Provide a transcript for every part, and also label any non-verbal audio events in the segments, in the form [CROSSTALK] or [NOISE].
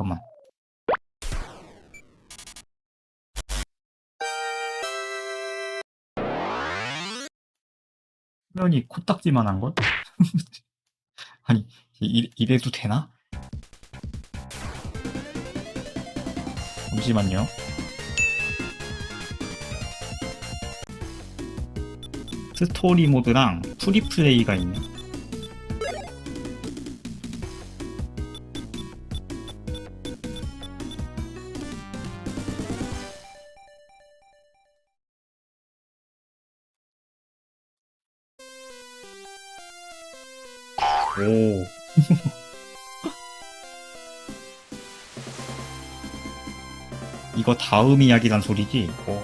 잠깐만. 화면이 코딱지만 한 걸? [LAUGHS] 아니 이, 이래도 되나? 잠시만요. 스토리 모드랑 프리플레이가 있네. 이거 다음 이야기란 소리지? 오.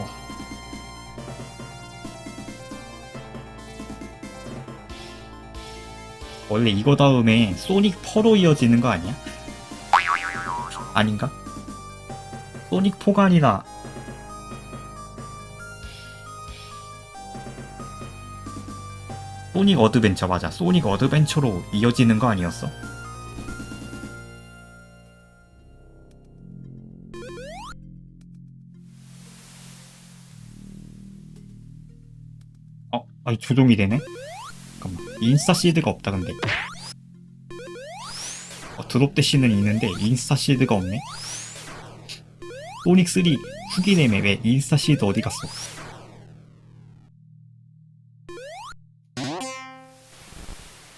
원래 이거 다음에 소닉 퍼로 이어지는 거 아니야? 아닌가? 소닉 포가 아니라 소닉 어드벤처 맞아. 소닉 어드벤처로 이어지는 거 아니었어? 아니 조종이 되네? 잠깐만. 인스타 시드가 없다 근데. 어, 드롭 대시는 있는데 인스타 시드가 없네. 소닉 3 후기 내매 왜 인스타 시드 어디 갔어?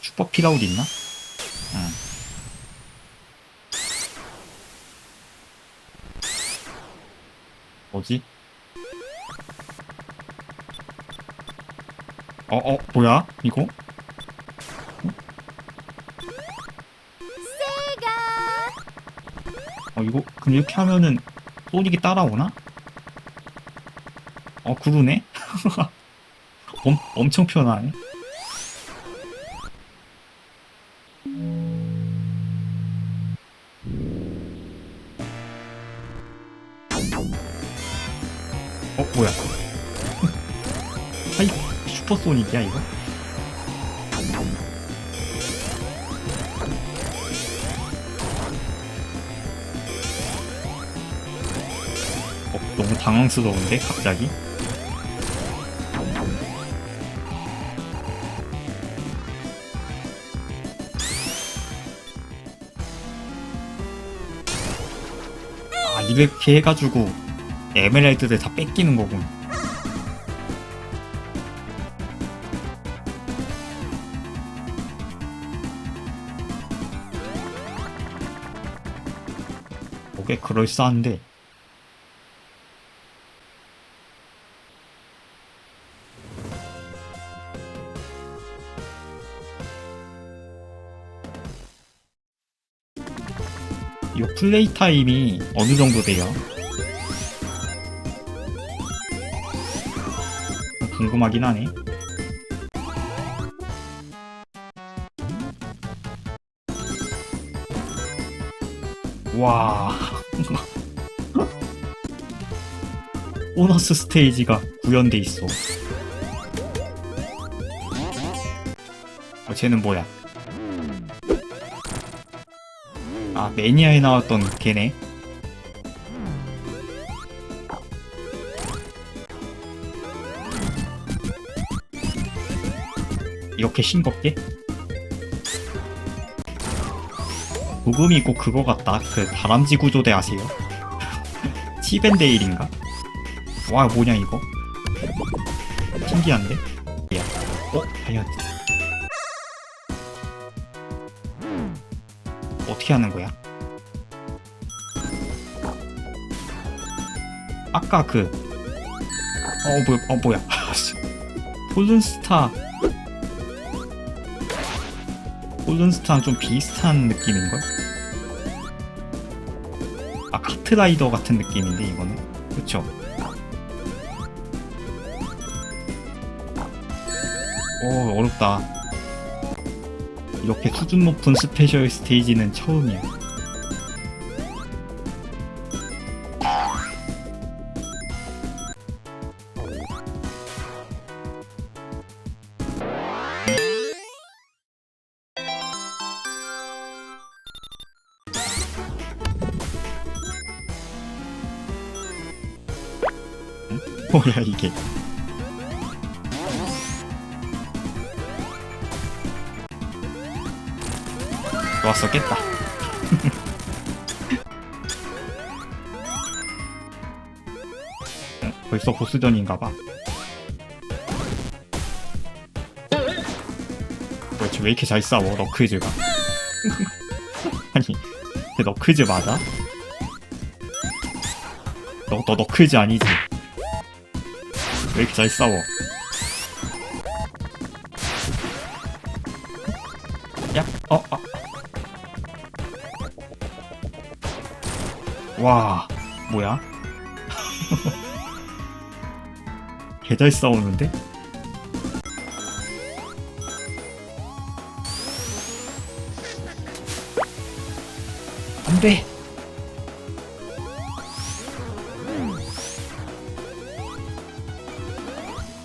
슈퍼 피라울 있나? 응. 뭐지? 어, 어, 뭐야? 이거? 어, 이거, 그럼 이렇게 하면은 소닉이 따라오나? 어, 그러네? [LAUGHS] 엄, 엄청 편하네. 어, 뭐야? [LAUGHS] 아이, 슈퍼소닉이야, 이거? 어, 너무 당황스러운데, 갑자기? 아, 이렇게 해가지고, 에메랄드를 다 뺏기는 거군. 꽤 그럴싸한데 이거 플레이 타임이 어느 정도 돼요? 궁금하긴 하네. 와. 보너스 스테이지가 구현돼 있어. 어, 쟤는 뭐야? 아, 매니아에 나왔던 걔네. 이렇게 싱겁게? 녹음이 꼭 그거 같다. 그 다람쥐 구조대 아세요? [LAUGHS] 치벤데일인가? 와 뭐냐 이거? 신기한데? 야, 어? 다이아트 어떻게 하는 거야? 아까 그 어, 뭐야, 어, 뭐야. [LAUGHS] 폴른스타. 폴른스타랑 좀 비슷한 느낌인걸? 아, 카트라이더 같은 느낌인데, 이거는. 그쵸? 오 어렵다. 이렇게 수준 높은 스페셜 스테이지는 처음이야. 뭐야 이게? 좋았어 깼다 어, 벌써 보스전인가봐 뭐야 쟤왜 이렇게 잘 싸워 너클즈가 [LAUGHS] 아니 걔 너클즈 맞아? 너, 너 너클즈 아니지? 왜 이렇게 잘 싸워? 와, 뭐야? [LAUGHS] 개잘 싸우는데? 안 돼!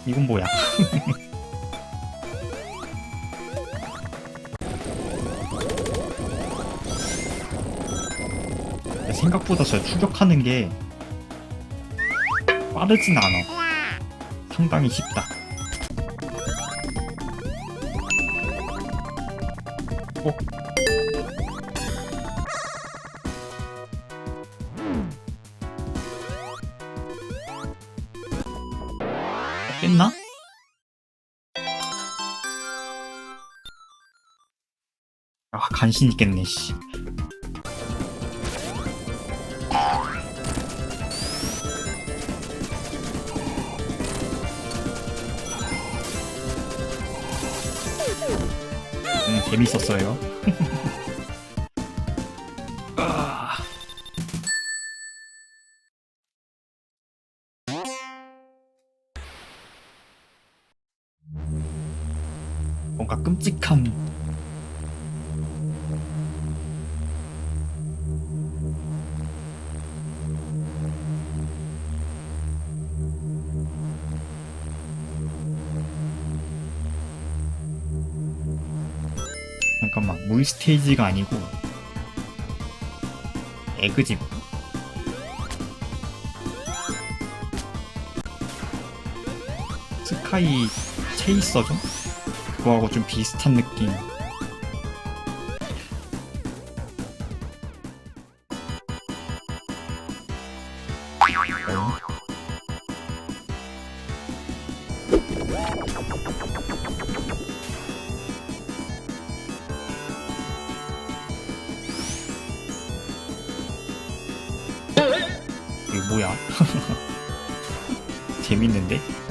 이건 뭐야? [LAUGHS] 생각보다 저 추격하는 게 빠르진 않아. 상당히 쉽다. 어? 깼나? 아 간신 있겠네 씨. 재밌었어요. 아. [LAUGHS] 뭔가 끔찍한 잠깐만 물 스테이지가 아니고 에그집 스카이 체이서죠? 그거하고 좀 비슷한 느낌 어? 재밌는데?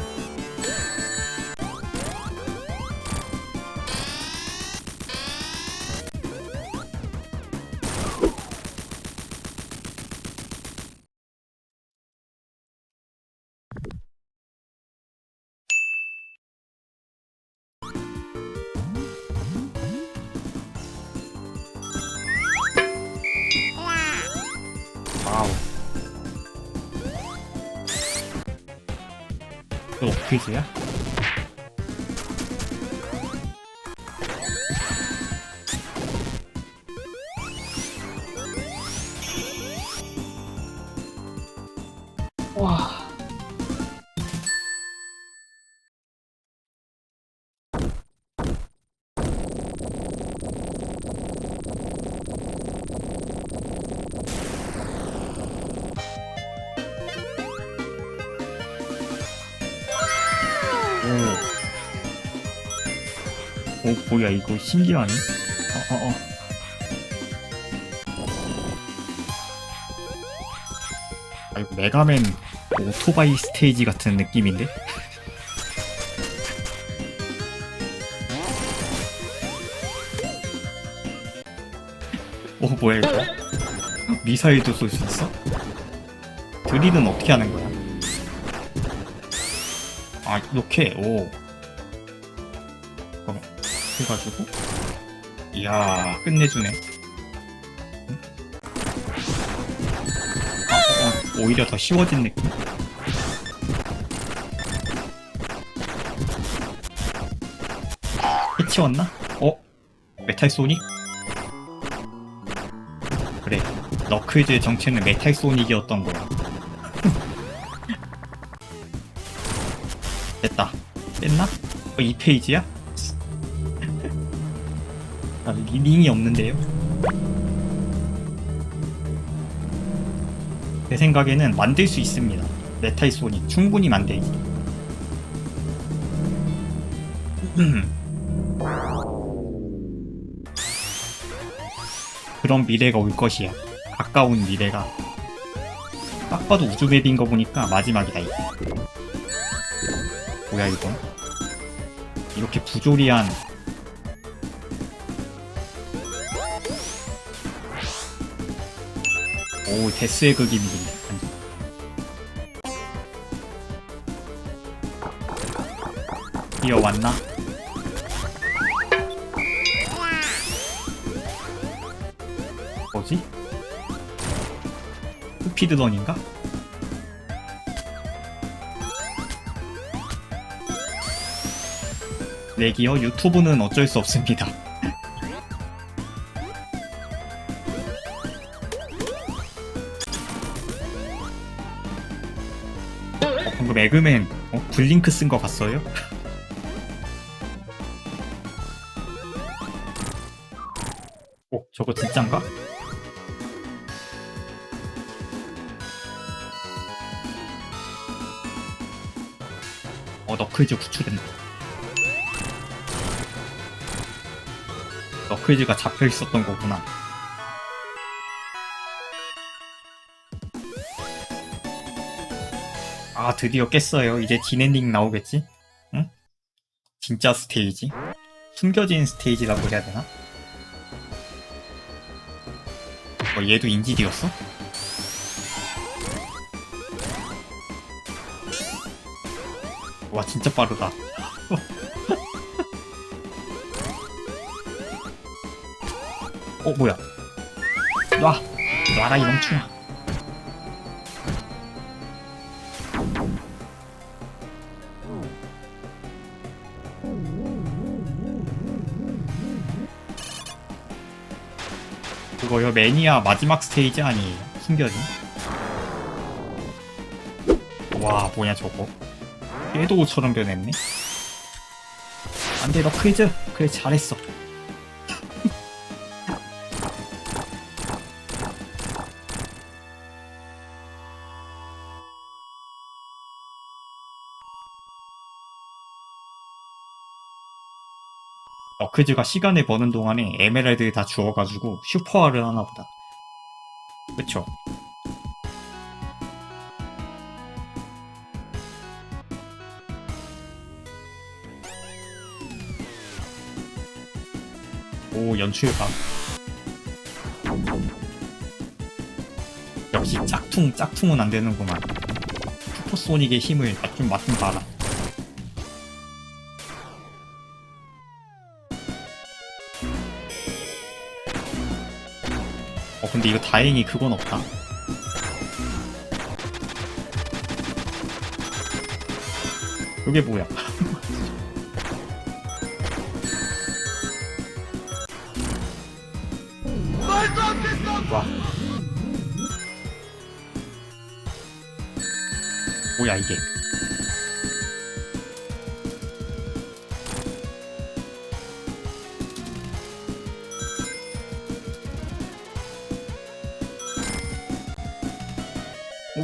이거 퀴 뭐야, 이거 신기하네? 어, 어, 어. 아, 이거 메가맨 오토바이 스테이지 같은 느낌인데? 오, 뭐야, 이거? 미사일도 쏠 수 있어? 드릴은 어떻게 하는 거야? 아, 이렇게, 오. 해가지고. 이야, 끝내주네. 응? 아, 어, 오히려 더 쉬워진 느낌? 해치웠나? 어? 메탈 소닉? 그래. 너클즈의 정체는 메탈 소닉이었던 거야. [LAUGHS] 뺐나? 어, 이 페이지야? 아, 리- 링이 없는데요? 제 생각에는 만들 수 있습니다. 메탈 소닉 충분히 만들지. [CLEARS THROAT] 그런 미래가 올 것이야. 가까운 미래가. 딱 봐도 우주 맵인 거 보니까 마지막이다 이거. 뭐야 이건? 이렇게 부조리한 오 데스의 극임이긴데 완전. 뛰어왔나? 뭐지? 스피드런인가? 내기요 유튜브는 어쩔 수 없습니다. 방금 에그맨 어, 블링크 쓴 거 봤어요? 어 저거 진짠가? 어 너클즈 구출된다. 너클즈가 잡혀 있었던 거구나. 아 드디어 깼어요. 이제 디엔딩 나오겠지? 응? 진짜 스테이지? 숨겨진 스테이지라고 해야 되나? 어, 얘도 인지디였어? 와 진짜 빠르다. [LAUGHS] 어 뭐야? 놔! 놔라 이 멍충아. 그거요 매니아 마지막 스테이지 아니에요? 숨겨진? 와 뭐냐 저거 궤도처럼 변했네 안돼 너 크이즈 그래 잘했어 어크즈가 시간을 버는 동안에 에메랄드 다 주워가지고 슈퍼화를 하나 보다. 그쵸? 오 연출가. 역시 짝퉁 짝퉁은 안 되는구만. 슈퍼소닉의 힘을 좀 맛좀 봐라 근데 이거 다행히 그건 없다. 이게 뭐야? [LAUGHS] 와. 뭐야 이게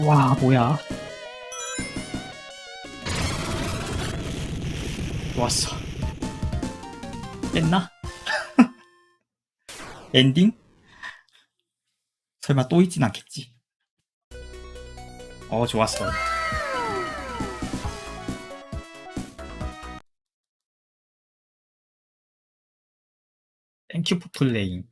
와 뭐야? 좋았어. 깼나? [LAUGHS] 엔딩? 설마 또 있진 않겠지? 어 좋았어. 땡큐 포 플레잉